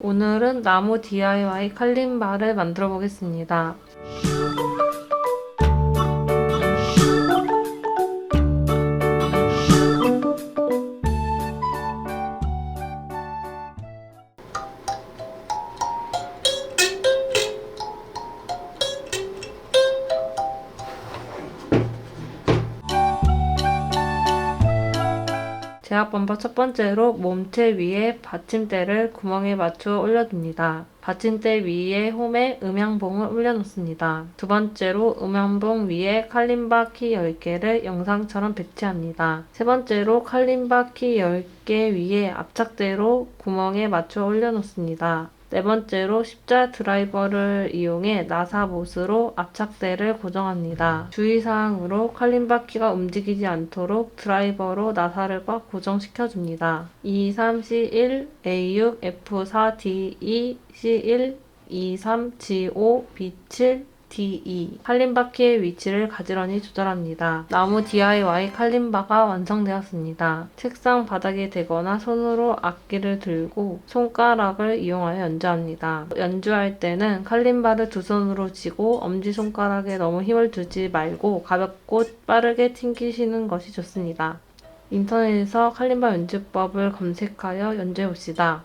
오늘은 나무 DIY 칼림바를 만들어 보겠습니다. 제약 범퍼 첫 번째로 몸체 위에 받침대를 구멍에 맞추어 올려둡니다. 받침대 위에 홈에 음향봉을 올려놓습니다. 두 번째로 음향봉 위에 칼림바 키 10개를 영상처럼 배치합니다. 세 번째로 칼림바 키 10개 위에 압착대로 구멍에 맞춰 올려놓습니다. 네 번째로 십자 드라이버를 이용해 나사 못으로 압착대를 고정합니다. 주의사항으로 칼림바퀴가 움직이지 않도록 드라이버로 나사를 꽉 고정시켜 줍니다. E3C1, A6, F4, DE, C1, E3, G5, B7, DE 칼림바퀴의 위치를 가지런히 조절합니다. 나무 DIY 칼림바가 완성되었습니다. 책상 바닥에 대거나 손으로 악기를 들고 손가락을 이용하여 연주합니다. 연주할 때는 칼림바를 두 손으로 쥐고 엄지손가락에 너무 힘을 주지 말고 가볍고 빠르게 튕기시는 것이 좋습니다. 인터넷에서 칼림바 연주법을 검색하여 연주해 봅시다.